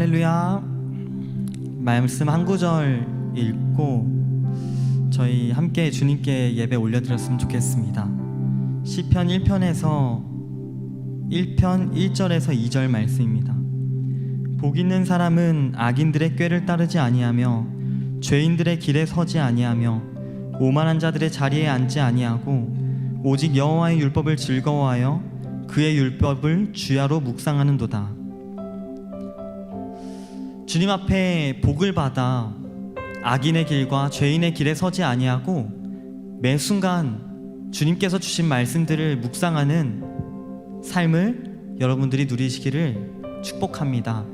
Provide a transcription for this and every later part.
할렐루야. 말씀 한 구절 읽고 저희 함께 주님께 예배 올려드렸으면 좋겠습니다. 시편 1편에서 1편 1절에서 2절 말씀입니다. 복 있는 사람은 악인들의 꾀를 따르지 아니하며 죄인들의 길에 서지 아니하며 오만한 자들의 자리에 앉지 아니하고 오직 여호와의 율법을 즐거워하여 그의 율법을 주야로 묵상하는도다. 주님 앞에 복을 받아 악인의 길과 죄인의 길에 서지 아니하고 매 순간 주님께서 주신 말씀들을 묵상하는 삶을 여러분들이 누리시기를 축복합니다.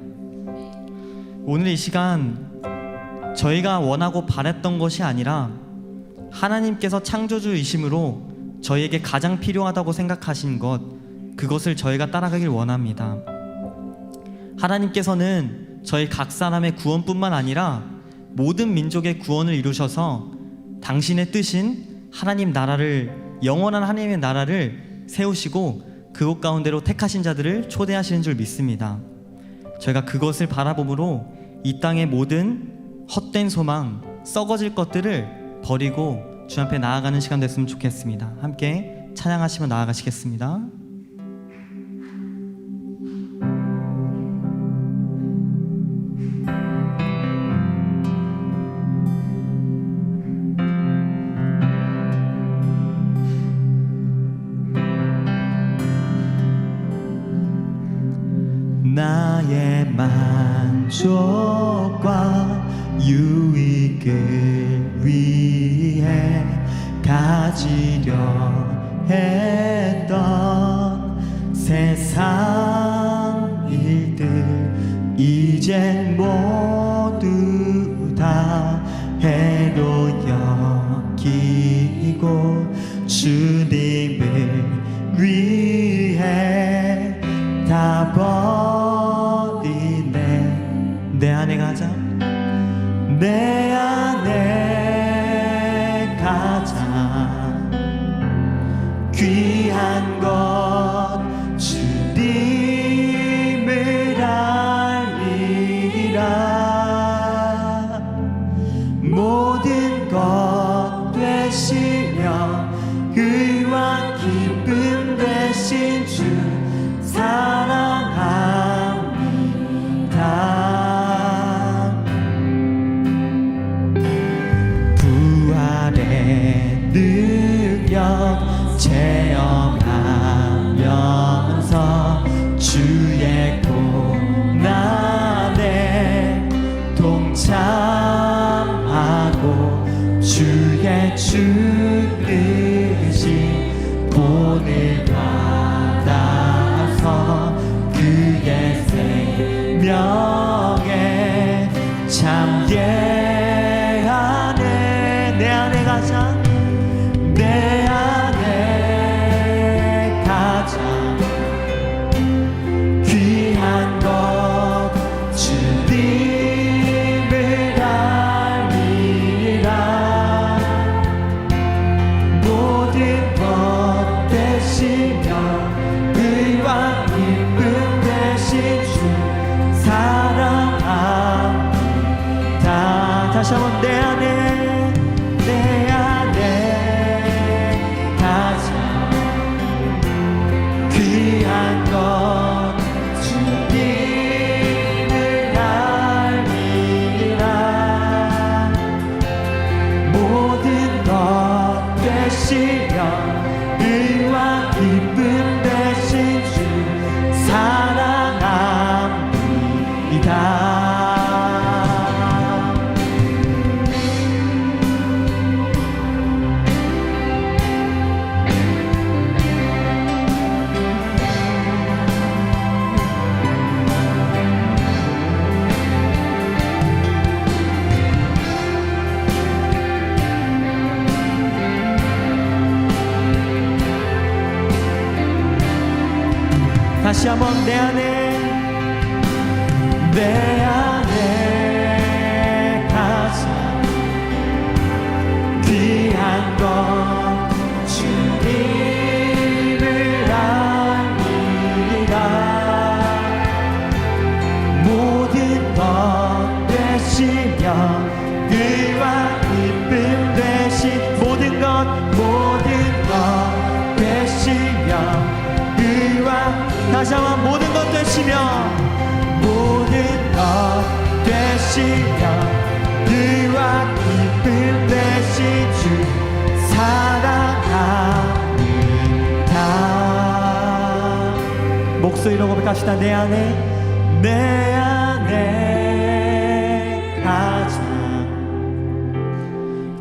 오늘 이 시간 저희가 원하고 바랬던 것이 아니라 하나님께서 창조주이심으로 저희에게 가장 필요하다고 생각하신 것 그것을 저희가 따라가길 원합니다. 하나님께서는 저희 각 사람의 구원뿐만 아니라 모든 민족의 구원을 이루셔서 당신의 뜻인 하나님 나라를 영원한 하나님의 나라를 세우시고 그곳 가운데로 택하신 자들을 초대하시는 줄 믿습니다. 저희가 그것을 바라봄으로 이 땅의 모든 헛된 소망, 썩어질 것들을 버리고 주 앞에 나아가는 시간 됐으면 좋겠습니다. 함께 찬양하시며 나아가시겠습니다. 만족과 유익을 위해 가지려 했던 세상 일들 이젠 모두 다 해로 여기고 주 귀한 내안 목소리로 고백합시다. 내 안에 내 안에 가장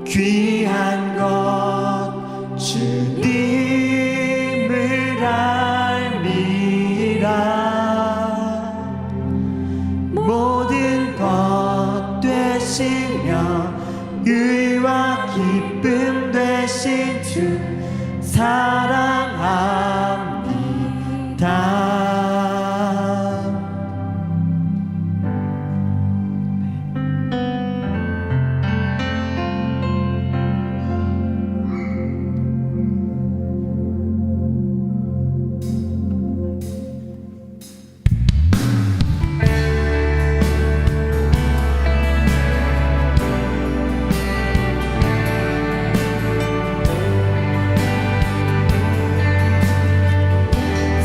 귀한 것 주님을 알미라. 모든 것 되시며 의와 기쁨 되신 주 사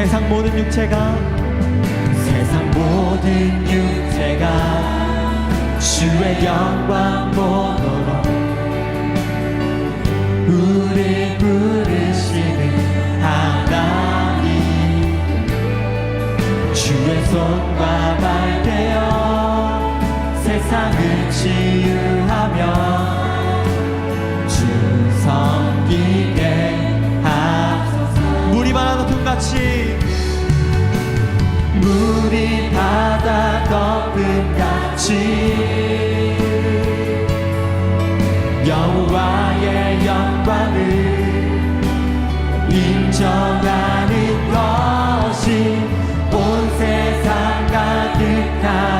세상 모든 육체가 세상 모든 육체가 주의 영광 보도록 우리 부르시는 하나님 주의 손과 발 되어 세상을 치유하며 주 섬기게 하소서. 바다 덮음 같이 물이 바다 같이 여호와의 영광을 인정하는 것이 온 세상 가득하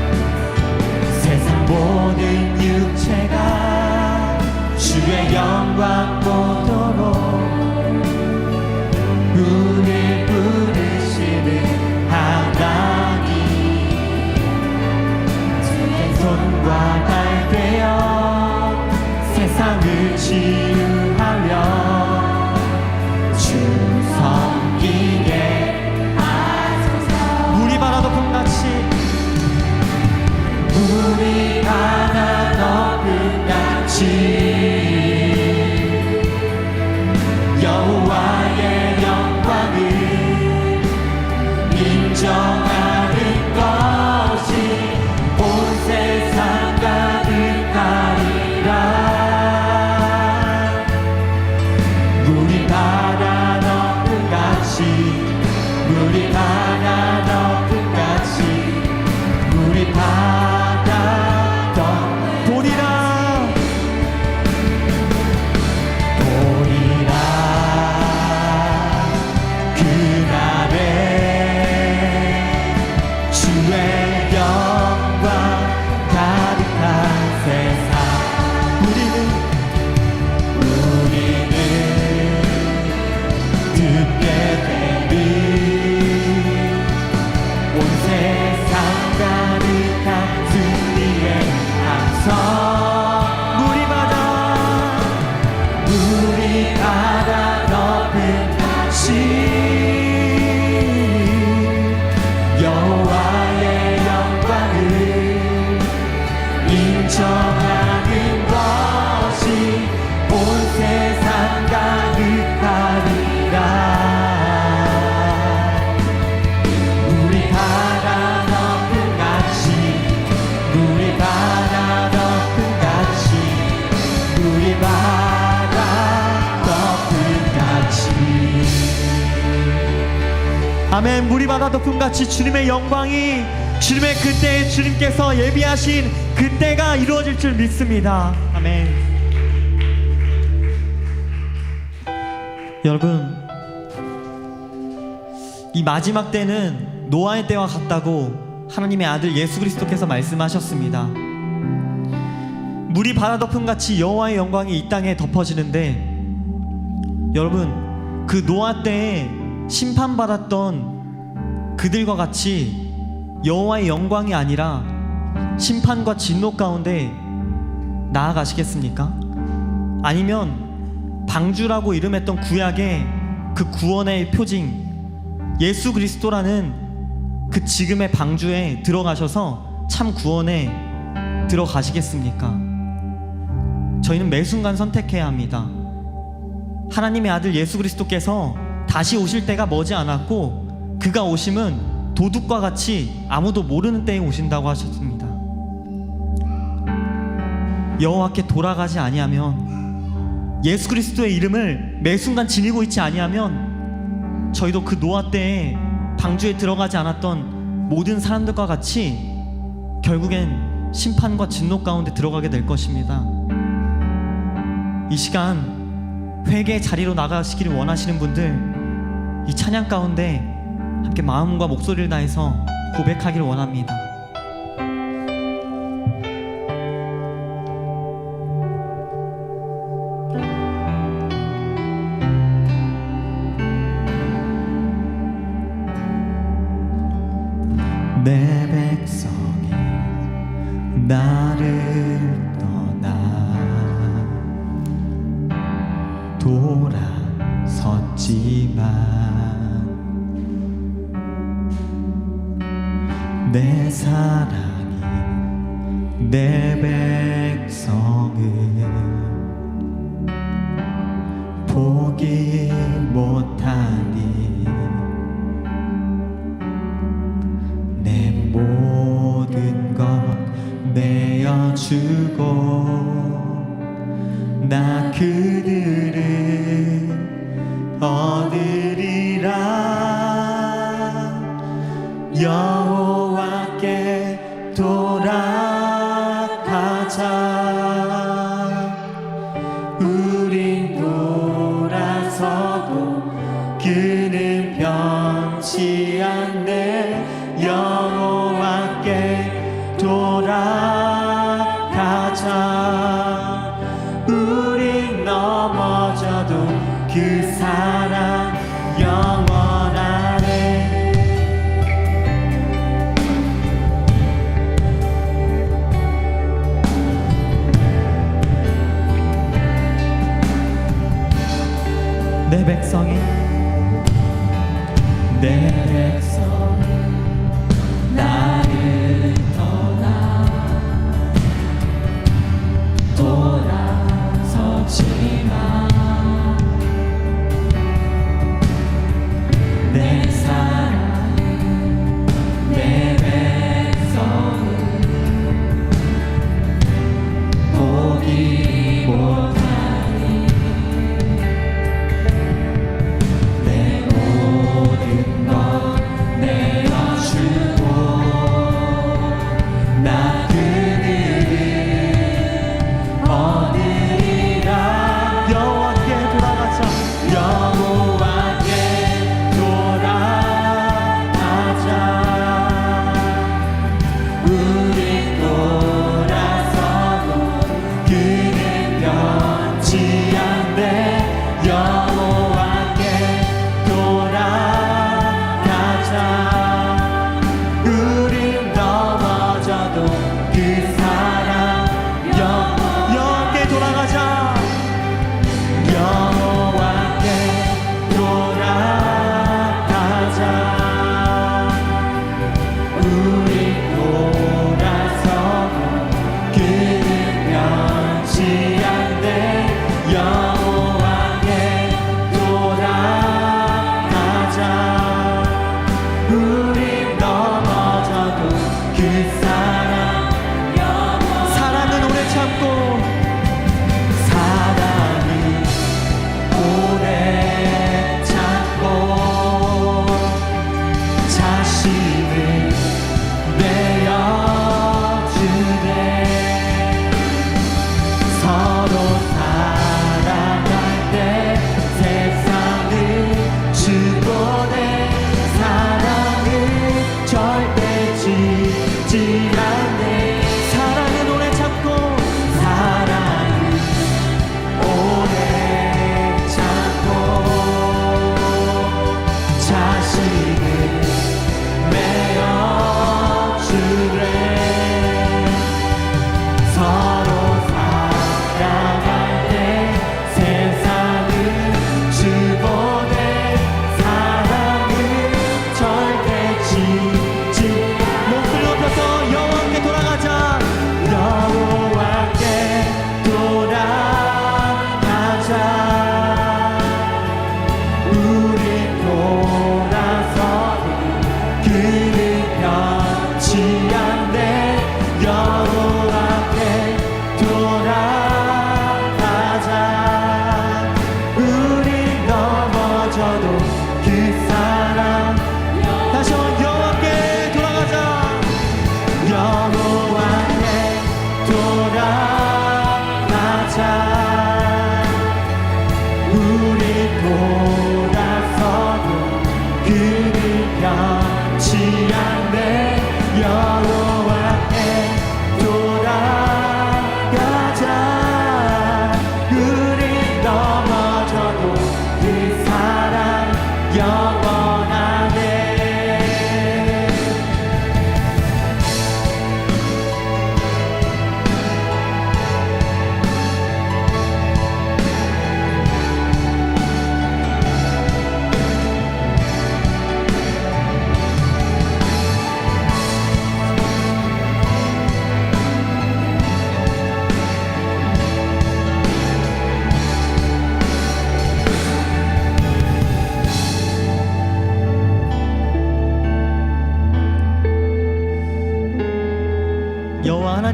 모든 육체가 주의 영광 보도록 물이 아멘. 물이 바다 덮음 같이 주님의 영광이 주님의 그때에 주님께서 예비하신 그때가 이루어질 줄 믿습니다. 아멘. 여러분 이 마지막 때는 노아의 때와 같다고 하나님의 아들 예수 그리스도께서 말씀하셨습니다. 물이 바다 덮음 같이 여호와의 영광이 이 땅에 덮어지는데 여러분 그 노아 때에 심판받았던 그들과 같이 여호와의 영광이 아니라 심판과 진노 가운데 나아가시겠습니까? 아니면 방주라고 이름했던 구약의 그 구원의 표징 예수 그리스도라는 그 지금의 방주에 들어가셔서 참 구원에 들어가시겠습니까? 저희는 매 순간 선택해야 합니다. 하나님의 아들 예수 그리스도께서 다시 오실 때가 머지 않았고 그가 오심은 도둑과 같이 아무도 모르는 때에 오신다고 하셨습니다. 여호와께 돌아가지 아니하면 예수 그리스도의 이름을 매 순간 지니고 있지 아니하면 저희도 그 노아 때에 방주에 들어가지 않았던 모든 사람들과 같이 결국엔 심판과 진노 가운데 들어가게 될 것입니다. 이 시간 회개 자리로 나가시기를 원하시는 분들 이 찬양 가운데 함께 마음과 목소리를 다해서 고백하기를 원합니다. 내 사랑이 내 백성을 포기 못하니 내 모든 것 내어주고 나 그들 않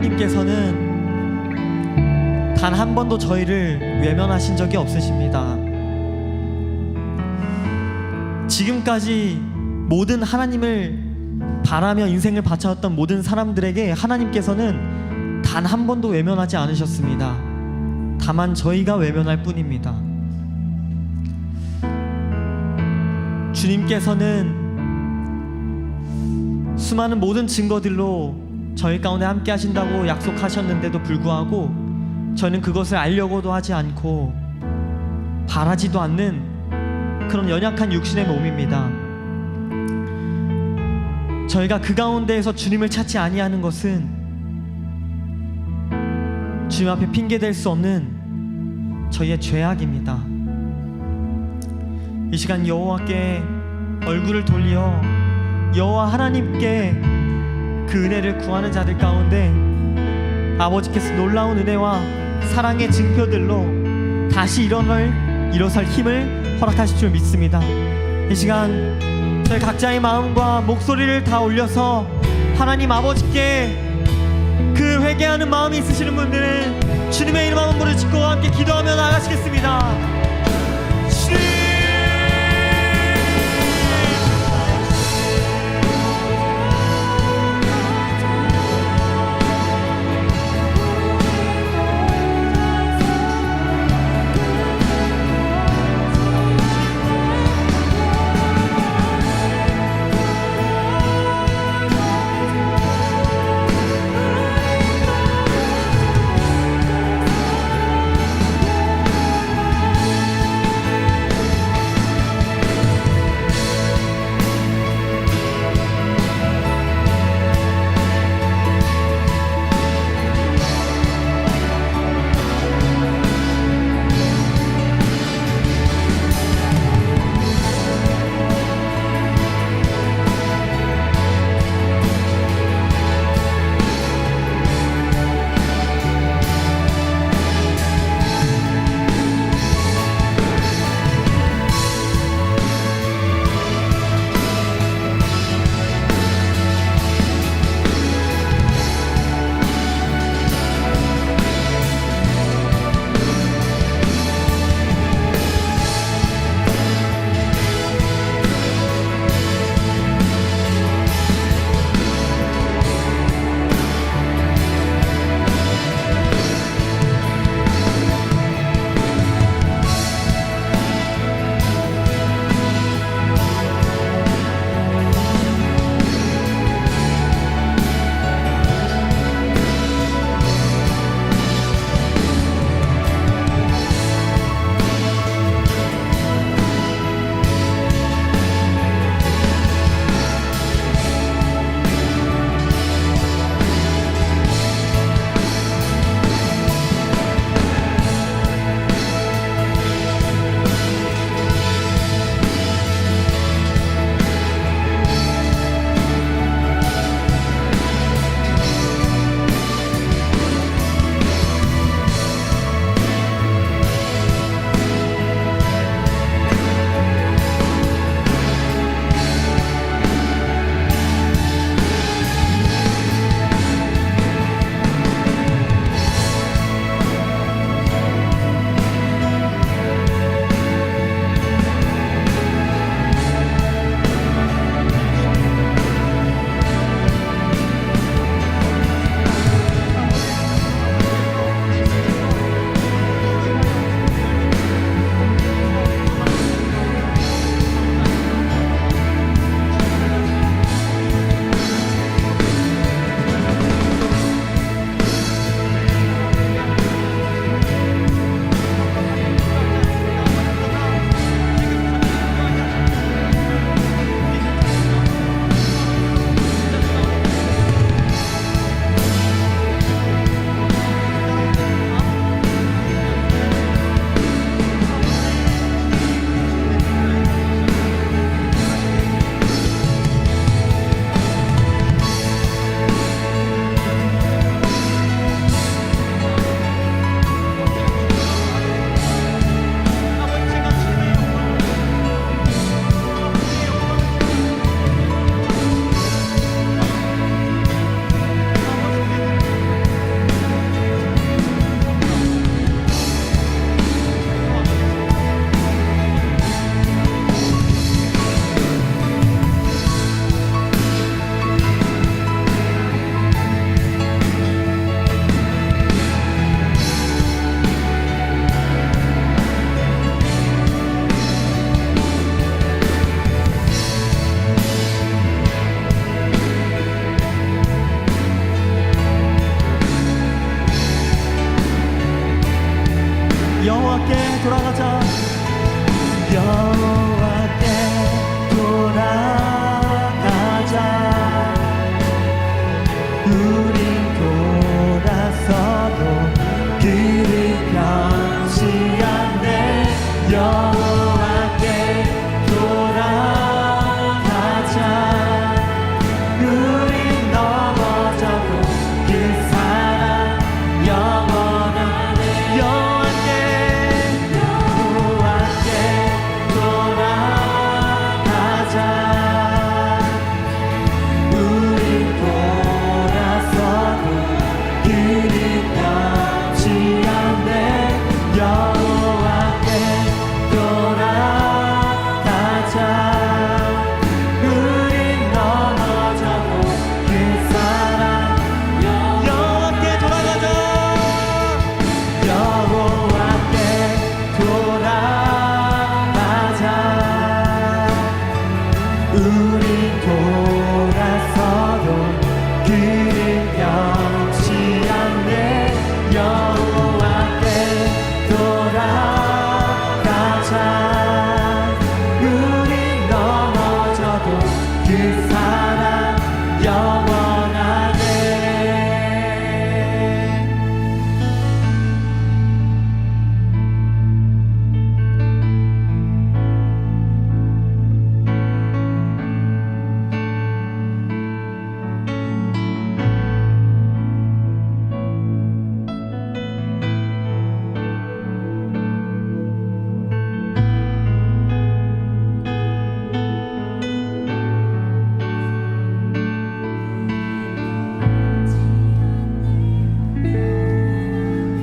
하나님께서는 단 한 번도 저희를 외면하신 적이 없으십니다. 지금까지 모든 하나님을 바라며 인생을 바쳐왔던 모든 사람들에게 하나님께서는 단 한 번도 외면하지 않으셨습니다. 다만 저희가 외면할 뿐입니다. 주님께서는 수많은 모든 증거들로 저희 가운데 함께 하신다고 약속하셨는데도 불구하고 저는 그것을 알려고도 하지 않고 바라지도 않는 그런 연약한 육신의 몸입니다. 저희가 그 가운데에서 주님을 찾지 아니하는 것은 주님 앞에 핑계 댈 수 없는 저희의 죄악입니다. 이 시간 여호와께 얼굴을 돌려 여호와 하나님께 그 은혜를 구하는 자들 가운데 아버지께서 놀라운 은혜와 사랑의 증표들로 다시 일어날 일어설 힘을 허락하실 줄 믿습니다. 이 시간 저희 각자의 마음과 목소리를 다 올려서 하나님 아버지께 그 회개하는 마음이 있으시는 분들은 주님의 이름 한번 부르짖고 함께 기도하며 나가시겠습니다.